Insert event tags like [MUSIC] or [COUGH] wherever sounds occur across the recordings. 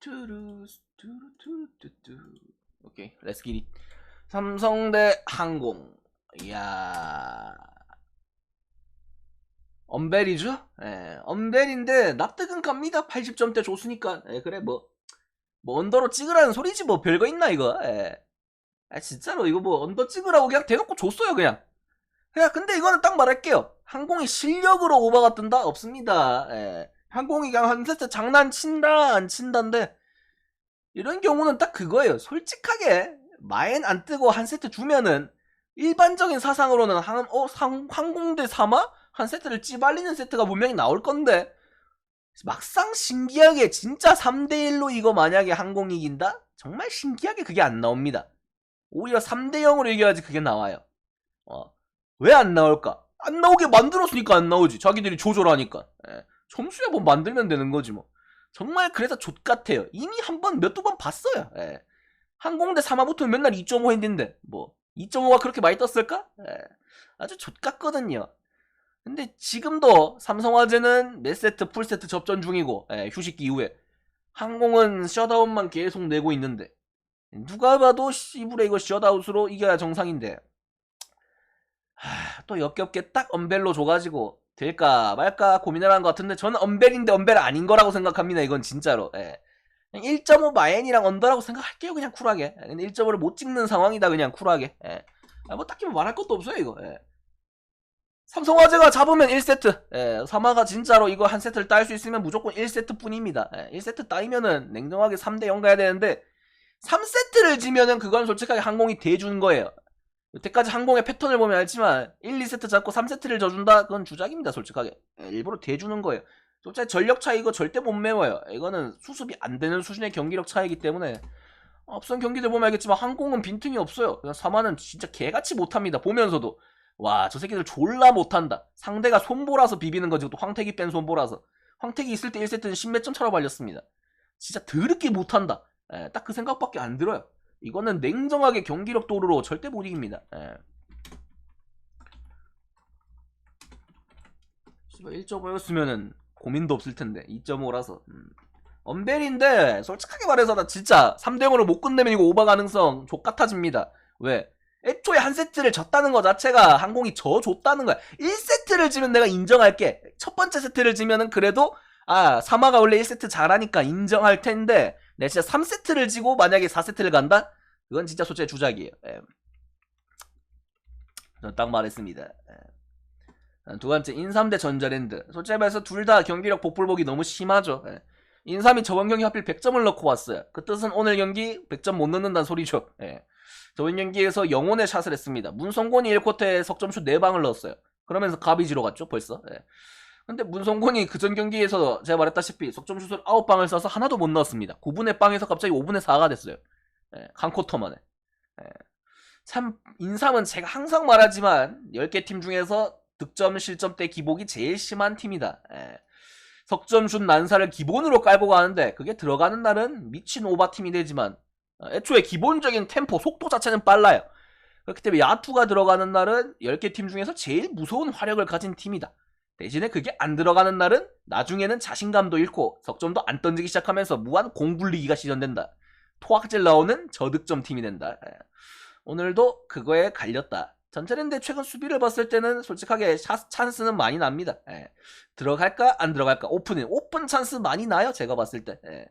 투루 투루 투루 투투 오케이 렛츠 기릿 삼성대 항공. 이야. 엄벨이죠? 예, 엄벨인데 납득은 갑니다. 80점대 줬으니까. 예, 그래 뭐, 뭐 언더로 찍으라는 소리지 뭐. 별거 있나 이거? 예. 아 진짜로 이거 뭐 언더 찍으라고 그냥 대놓고 줬어요 그냥. 그냥 근데 이거는 딱 말할게요. 항공이 실력으로 오버가 뜬다? 없습니다. 예. 항공이 그냥 한 세트 장난친다 안 친다인데 이런 경우는 딱 그거예요 솔직하게 마엔 안 뜨고 한 세트 주면은 일반적인 사상으로는 항, 어, 상, 항공대 3화? 한 세트를 찌발리는 세트가 분명히 나올 건데 막상 신기하게 진짜 3대1로 이거 만약에 항공이 이긴다? 정말 신기하게 그게 안 나옵니다 오히려 3대0으로 이겨야지 그게 나와요 어. 왜 안 나올까? 안 나오게 만들었으니까 안 나오지 자기들이 조절하니까 예. 점수에 뭐 만들면 되는 거지 뭐 정말 그래서 족 같아요 이미 한 번 몇 두 번 봤어요 예. 항공대 3화 붙으면 맨날 2.5 했는데 뭐 2.5가 그렇게 많이 떴을까? 예. 아주 족 같거든요 근데 지금도 삼성화재는 몇 세트 풀 세트 접전 중이고 예, 휴식기 이후에 항공은 셧아웃만 계속 내고 있는데 누가 봐도 씨부레 이거 셧아웃으로 이겨야 정상인데 하, 또 역겹게 딱 언벨로 줘가지고 될까 말까 고민을 한 것 같은데 저는 언벨인데 언벨 아닌 거라고 생각합니다 이건 진짜로. 예. 1.5 마엔이랑 언더라고 생각할게요 그냥 쿨하게. 예, 근데 1.5를 못 찍는 상황이다 그냥 쿨하게. 예. 아, 뭐 딱히 뭐 말할 것도 없어요 이거. 예. 삼성화재가 잡으면 1세트. 예, 사마가 진짜로 이거 한 세트를 딸 수 있으면 무조건 1세트 뿐입니다. 예, 1세트 따이면은 냉정하게 3대 0 가야 되는데 3세트를 지면은 그건 솔직하게 항공이 대준 거예요 여태까지 항공의 패턴을 보면 알지만 1, 2세트 잡고 3세트를 져준다? 그건 주작입니다 솔직하게. 예, 일부러 대주는 거예요. 솔직히 전력 차이 이거 절대 못 메워요. 이거는 수습이 안 되는 수준의 경기력 차이기 때문에. 앞선 경기들 보면 알겠지만 항공은 빈틈이 없어요. 사마는 진짜 개같이 못합니다 보면서도. 와 저 새끼들 졸라 못한다. 상대가 손보라서 비비는 거지 또 황택이 뺀 손보라서. 황택이 있을 때 1세트는 10몇 점 차로 발렸습니다. 진짜 더럽게 못한다. 딱 그 생각밖에 안 들어요 이거는 냉정하게 경기력 도루로 절대 못 이깁니다. 예. 씨발 1.5였으면은 고민도 없을 텐데 2.5라서 음. 언벨인데 솔직하게 말해서 나 진짜 3대0으로 못 끝내면 이거 오버 가능성 족같아집니다. 왜? 애초에 한 세트를 졌다는 것 자체가 항공이 져 줬다는 거야. 1세트를 지면 내가 인정할게. 첫 번째 세트를 지면은 그래도 아 사마가 원래 1세트 잘하니까 인정할 텐데 내가 진짜 3세트를 지고 만약에 4세트를 간다? 그건 진짜 솔직히 주작이에요. 예. 딱 말했습니다. 예. 두 번째 인삼 대 전자랜드. 솔직히 말해서 둘 다 경기력 복불복이 너무 심하죠. 예. 인삼이 저번 경기 하필 100점을 넣고 왔어요. 그 뜻은 오늘 경기 100점 못 넣는다는 소리죠. 예. 저번 경기에서 영혼의 샷을 했습니다. 문성곤이 1쿼터에 석점슛 4방을 넣었어요. 그러면서 가비지로 갔죠, 벌써. 예. 근데 문성곤이 그전 경기에서 제가 말했다시피 석점 슛을 9방을 써서 하나도 못 넣었습니다. 9분의 빵에서 갑자기 5분의 4가 됐어요. 예, 한 쿼터 만에. 예. 참 인삼은 제가 항상 말하지만 10개 팀 중에서 득점 실점 때 기복이 제일 심한 팀이다. 예. 석점슛 난사를 기본으로 깔고 가는데 그게 들어가는 날은 미친 오바 팀이 되지만 어, 애초에 기본적인 템포 속도 자체는 빨라요. 그렇기 때문에 야투가 들어가는 날은 10개 팀 중에서 제일 무서운 화력을 가진 팀이다. 대신에 그게 안 들어가는 날은 나중에는 자신감도 잃고 석점도 안 던지기 시작하면서 무한 공굴리기가 시전된다. 토악질 나오는 저득점 팀이 된다. 예. 오늘도 그거에 갈렸다. 전체랜드 최근 수비를 봤을 때는 솔직하게 샷 찬스는 많이 납니다. 예. 들어갈까 안 들어갈까 오픈이 오픈 찬스 많이 나요. 제가 봤을 때. 예.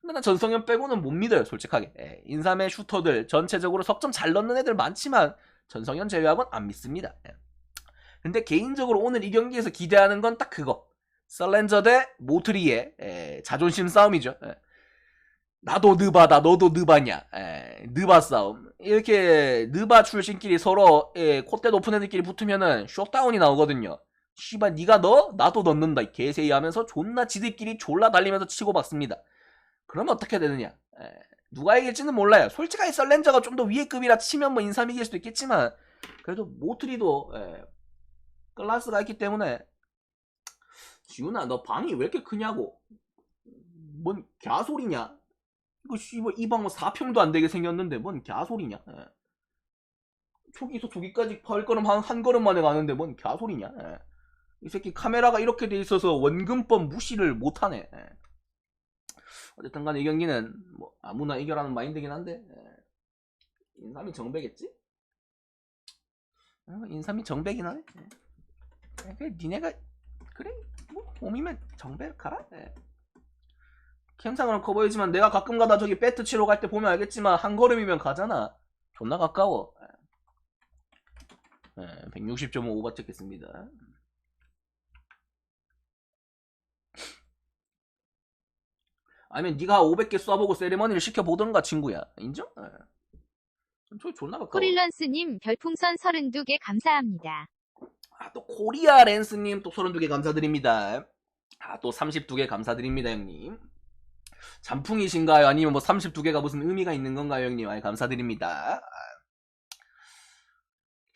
근데 난 전성현 빼고는 못 믿어요. 솔직하게. 예. 인삼의 슈터들 전체적으로 석점 잘 넣는 애들 많지만 전성현 제외하고는 안 믿습니다. 예. 근데 개인적으로 오늘 이 경기에서 기대하는 건 딱 그거. 썰렌저 대 모트리의 예, 자존심 싸움이죠. 예. 나도 느바다 너도 느바냐 에, 느바 싸움 이렇게 느바 출신끼리 서로 예, 콧대 높은 애들끼리 붙으면은 쇼다운이 나오거든요 씨발 니가 넣어? 나도 넣는다 이 개새이 하면서 존나 지들끼리 졸라 달리면서 치고받습니다 그러면 어떻게 되느냐 에, 누가 이길지는 몰라요 솔직하게 썰렌저가 좀 더 위에 급이라 치면 뭐 인삼 이길 수도 있겠지만 그래도 모트리도 에, 클라스가 있기 때문에 지훈아 너 방이 왜 이렇게 크냐고 뭔 갸소리냐 이거 씨발 이 방은 4평도 안 되게 생겼는데 뭔 갸소리냐 예. 초기에서 저기까지 발걸음 한, 한 걸음 만에 가는데 뭔 갸소리냐 예. 이 새끼 카메라가 이렇게 돼 있어서 원근법 무시를 못하네 예. 어쨌든 간에 이 경기는 뭐 아무나 이겨라는 마인드긴 한데 예. 인삼이 정배겠지? 어, 인삼이 정배긴 하네. 그래 니네가 그래 뭐 몸이면 정배 가라. 예. 캠상으로 커 보이지만 내가 가끔 가다 저기 배트 치러 갈 때 보면 알겠지만 한 걸음이면 가잖아. 존나 가까워. 예, 160.5 오버 찍겠습니다. 아니면 네가 500개 쏴보고 세리머니를 시켜보던가 친구야. 인정? 예. 저 존나 가까워. 코릴런스님 별풍선 32개 감사합니다. 아, 또 코리아 랜스님 또 32개 감사드립니다. 아, 또 32개 감사드립니다, 형님. 잠풍이신가요? 아니면 뭐 32개가 무슨 의미가 있는 건가요, 형님? 아, 감사드립니다.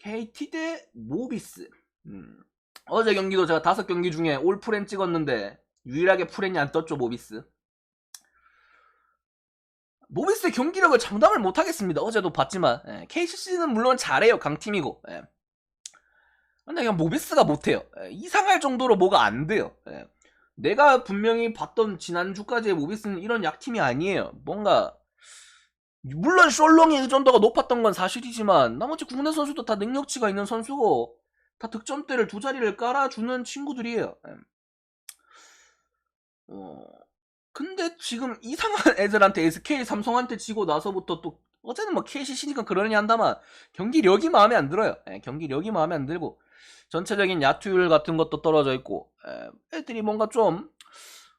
KT 대 모비스. 음. 어제 경기도 제가 다섯 경기 중에 올 프렌 찍었는데 유일하게 프렌이 안 떴죠, 모비스. 모비스의 경기력을 장담을 못하겠습니다. 어제도 봤지만 예, KCC는 물론 잘해요, 강팀이고. 예. 근데 그냥 모비스가 못해요. 예, 이상할 정도로 뭐가 안 돼요. 예. 내가 분명히 봤던 지난주까지의 모비스는 이런 약팀이 아니에요. 뭔가 물론 셜롱의 의존도가 높았던 건 사실이지만 나머지 국내 선수도 다 능력치가 있는 선수고 다 득점대를 두 자리를 깔아주는 친구들이에요. 예. 어, 근데 지금 이상한 [LAUGHS] 애들한테 SK 삼성한테 지고 나서부터 또 어제는 뭐 KCC니까 그러니 한다만 경기력이 마음에 안 들어요. 예, 경기력이 마음에 안 들고 전체적인 야투율 같은 것도 떨어져 있고 예, 애들이 뭔가 좀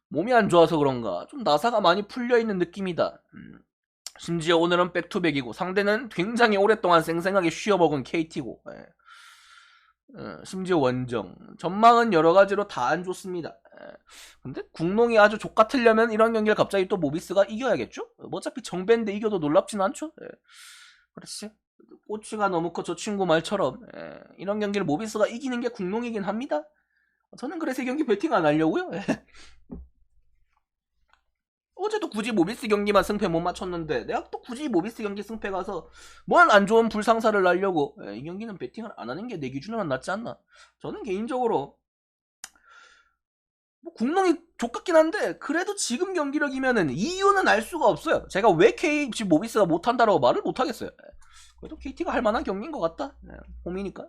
몸이 안 좋아서 그런가 좀 나사가 많이 풀려 있는 느낌이다. 음, 심지어 오늘은 백투백이고 상대는 굉장히 오랫동안 생생하게 쉬어먹은 KT고 어, 심지어 원정 전망은 여러 가지로 다 안 좋습니다. 예. 근데 국농이 아주 족같으려면 이런 경기를 갑자기 또 모비스가 이겨야겠죠? 뭐 어차피 정배인데 이겨도 놀랍진 않죠? 예. 그렇지. 꼬치가 너무 커 저 친구 말처럼 예. 이런 경기를 모비스가 이기는 게 국농이긴 합니다. 저는 그래서 이 경기 배팅 안 하려고요. 예. 어제도 굳이 모비스 경기만 승패 못 맞췄는데 내가 또 굳이 모비스 경기 승패 가서 뭔 안 좋은 불상사를 날려고 예, 이 경기는 배팅을 안 하는 게 내 기준으로는 낫지 않나. 저는 개인적으로 뭐 국농이 족같긴 한데 그래도 지금 경기력이면은 이유는 알 수가 없어요. 제가 왜 K 지금 모비스가 못한다라고 말을 못 하겠어요. 예. 그래도 KT가 할 만한 경기인 것 같다. 예, 홈이니까.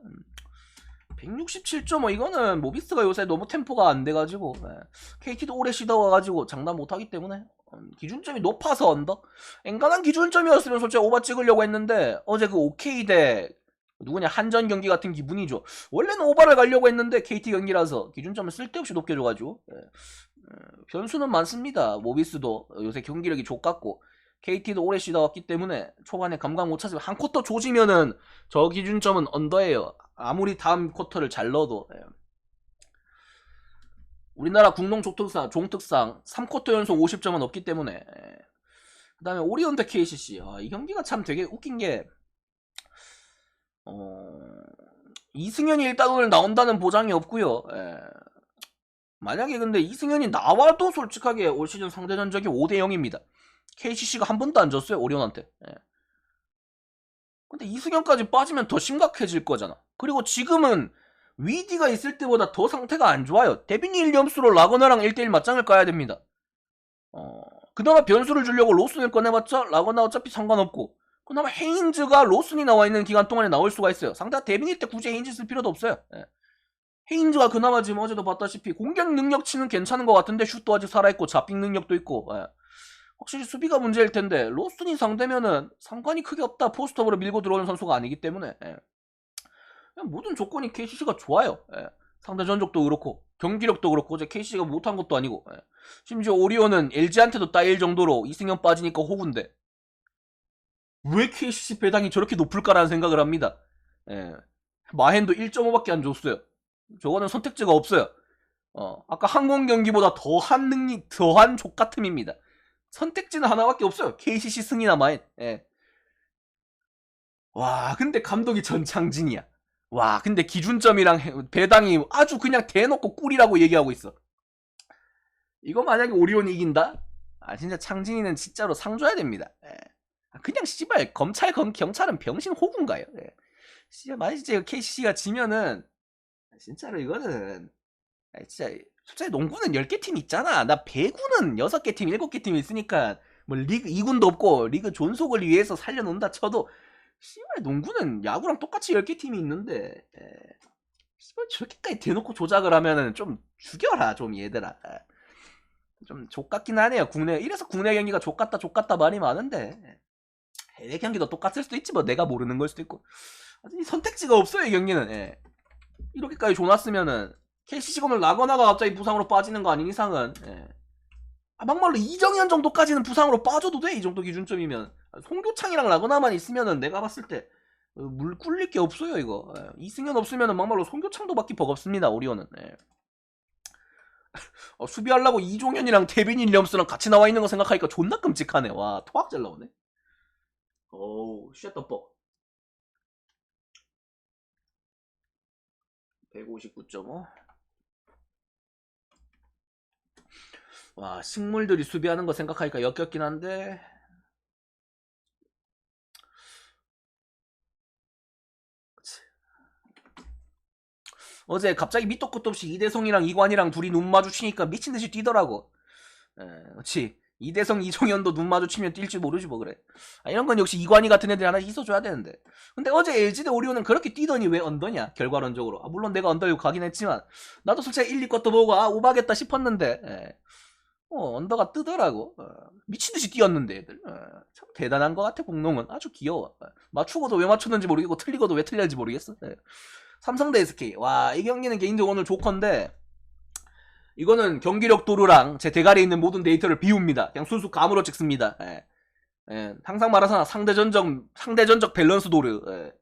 167.5 이거는 모비스가 요새 너무 템포가 안 돼가지고 KT도 오래 쉬다 와가지고 장담 못하기 때문에 음, 기준점이 높아서 언덕 엔간한 기준점이었으면 솔직히 오바 찍으려고 했는데 어제 그 OK 대 누구냐 한전 경기 같은 기분이죠 원래는 오바를 가려고 했는데 KT 경기라서 기준점을 쓸데없이 높게 줘가지고 예. 어, 변수는 많습니다 모비스도 요새 경기력이 족같고 KT도 오래 쉬다 왔기 때문에 초반에 감각 못 찾으면 한 쿼터 조지면은 저 기준점은 언더예요. 아무리 다음 쿼터를 잘 넣어도 예. 우리나라 국농 종특상, 종특상 3쿼터 연속 50점은 없기 때문에 예. 그 다음에 오리온 대 KCC 아, 이 경기가 참 되게 웃긴 게 어... 이승현이 일단 오늘 나온다는 보장이 없고요 예. 만약에 근데 이승현이 나와도 솔직하게 올 시즌 상대 전적이 5대 0입니다 KCC가 한 번도 안 졌어요 오리온한테 예. 근데 이승현까지 빠지면 더 심각해질 거잖아. 그리고 지금은 위디가 있을 때보다 더 상태가 안 좋아요. 데빈 윌리엄스로 라거나랑 1대1 맞짱을 까야 됩니다. 어, 그나마 변수를 주려고 로슨을 꺼내봤자 라거나 어차피 상관없고 그나마 헤인즈가 로슨이 나와 있는 기간 동안에 나올 수가 있어요. 상대가 데빈일 때 굳이 헤인즈 쓸 필요도 없어요. 예. 헤인즈가 그나마 지금 어제도 봤다시피 공격 능력치는 괜찮은 것 같은데 슛도 아직 살아있고 잡빙 능력도 있고 예. 확실히 수비가 문제일 텐데 로스턴이 상대면은 상관이 크게 없다 포스트업으로 밀고 들어오는 선수가 아니기 때문에 예. 모든 조건이 KCC가 좋아요 예. 상대 전적도 그렇고 경기력도 그렇고 어제 KCC가 못한 것도 아니고 예. 심지어 오리온은 LG한테도 따일 정도로 이승현 빠지니까 호구인데 왜 KCC 배당이 저렇게 높을까라는 생각을 합니다 예. 마헨도 1.5밖에 안 줬어요 저거는 선택지가 없어요 어, 아까 항공 경기보다 더한 능력 더한 족같음입니다 선택지는 하나밖에 없어요. KCC 승이나 마인. 예. 와, 근데 감독이 전창진이야. 와, 근데 기준점이랑 배당이 아주 그냥 대놓고 꿀이라고 얘기하고 있어. 이거 만약에 오리온이 이긴다? 아, 진짜 창진이는 진짜로 상 줘야 됩니다. 예. 그냥 씨발 검찰 검 경찰은 병신 호구인가요? 예. 진짜 KCC가 지면은 진짜로 이거는 진짜 솔직히 농구는 10개 팀 있잖아. 나 배구는 6개 팀, 7개 팀 있으니까 뭐 리그 2군도 없고 리그 존속을 위해서 살려놓는다 쳐도 씨발 농구는 야구랑 똑같이 10개 팀이 있는데 에, 씨발 저렇게까지 대놓고 조작을 하면은 좀 죽여라 좀 얘들아. 에. 좀 족같긴 하네요. 국내 이래서 국내 경기가 족같다 족같다 말이 많은데 해외 경기도 똑같을 수도 있지 뭐 내가 모르는 걸 수도 있고 선택지가 없어요 이 경기는. 예. 이렇게까지 좋았으면은 KCC건을 라거나가 갑자기 부상으로 빠지는 거 아닌 이상은 예. 아, 막말로 이정현 정도까지는 부상으로 빠져도 돼 이 정도 기준점이면. 송교창이랑 라거나만 있으면은 내가 봤을 때 어, 물 꿀릴 게 없어요 이거. 예. 이승현 없으면은 막말로 송교창도 받기 버겁습니다 오리온은. 예. [LAUGHS] 어, 수비하려고 이종현이랑 케빈 윌리엄스랑 같이 나와 있는 거 생각하니까 존나 끔찍하네. 와 토악질 나오네. 오우 쉣더뻑 159.5 와, 식물들이 수비하는 거 생각하니까 역겹긴 한데. 어제 갑자기 밑도 끝도 없이 이대성이랑 이관이랑 둘이 눈 마주치니까 미친 듯이 뛰더라고. 에, 그렇지. 이대성, 이종현도 눈 마주치면 뛸지 모르지 뭐 그래. 아, 이런 건 역시 이관이 같은 애들이 하나 있어줘야 되는데. 근데 어제 LG 대 오리온은 그렇게 뛰더니 왜 언더냐? 결과론적으로. 아, 물론 내가 언더를 가긴 했지만 나도 솔직히 1, 2쿼터 보고 아 오바겠다 싶었는데. 에. 어, 언더가 뜨더라고. 어, 미친 듯이 뛰었는데 애들. 어, 참 대단한 것 같아 공농은 아주 귀여워. 어, 맞추고도 왜 맞췄는지 모르겠고 틀리고도 왜 틀렸는지 모르겠어. 예. 삼성 대 SK. 와, 이 경기는 개인적으로 오늘 조컨데 이거는 경기력 도루랑 제 대가리에 있는 모든 데이터를 비웁니다. 그냥 순수 감으로 찍습니다. 예. 예, 항상 말하잖아. 상대전적 상대전적 밸런스 도루. 예.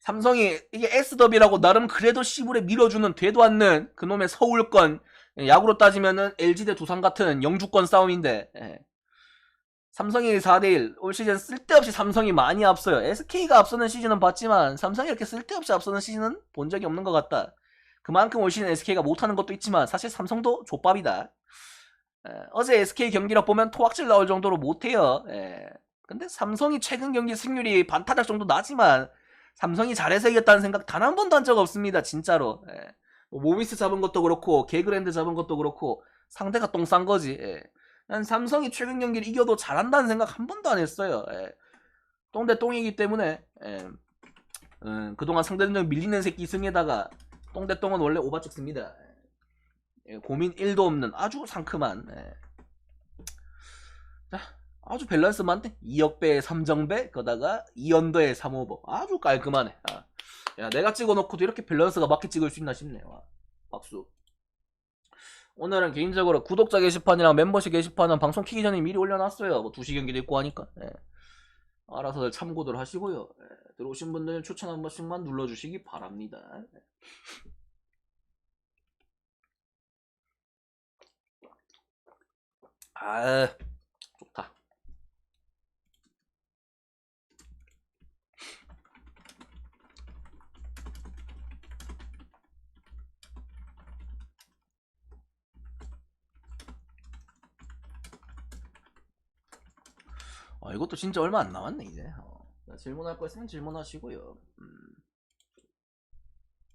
삼성이 이게 S더비라고 나름 그래도 시불에 밀어주는 되도 않는 그놈의 서울권 예, 야구로 따지면은 LG 대 두산 같은 영주권 싸움인데 예. 삼성이 4대1 올 시즌 쓸데없이 삼성이 많이 앞서요 SK가 앞서는 시즌은 봤지만 삼성이 이렇게 쓸데없이 앞서는 시즌은 본 적이 없는 것 같다 그만큼 올 시즌 SK가 못하는 것도 있지만 사실 삼성도 족밥이다 예, 어제 SK 경기력 보면 토악질 나올 정도로 못해요 예. 근데 삼성이 최근 경기 승률이 반타작 정도 나지만 삼성이 잘해서 이겼다는 생각 단 한 번도 한 적 없습니다 진짜로 예. 뭐 모비스 잡은 것도 그렇고 개그랜드 잡은 것도 그렇고 상대가 똥 싼 거지. 예. 난 삼성이 최근 경기를 이겨도 잘한다는 생각 한 번도 안 했어요. 예. 똥대 똥이기 때문에 예. 음, 그동안 상대전적 밀리는 새끼 승에다가 똥대 똥은 원래 오바 찍습니다. 예, 고민 1도 없는 아주 상큼한 예. 자, 아주 밸런스 많네. 2역배에 3정배 거다가 2언더에 3오버 아주 깔끔하네. 아. 야, 내가 찍어놓고도 이렇게 밸런스가 맞게 찍을 수 있나 싶네. 와, 박수. 오늘은 개인적으로 구독자 게시판이랑 멤버십 게시판은 방송 키기 전에 미리 올려놨어요. 뭐 2시 경기도 있고 하니까. 예. 알아서들 참고들 하시고요. 예. 들어오신 분들은 추천 한 번씩만 눌러주시기 바랍니다. 예. 아, 이것도 진짜 얼마 안 남았네, 이제. 어. 자, 질문할 거 있으면 질문하시고요. 음.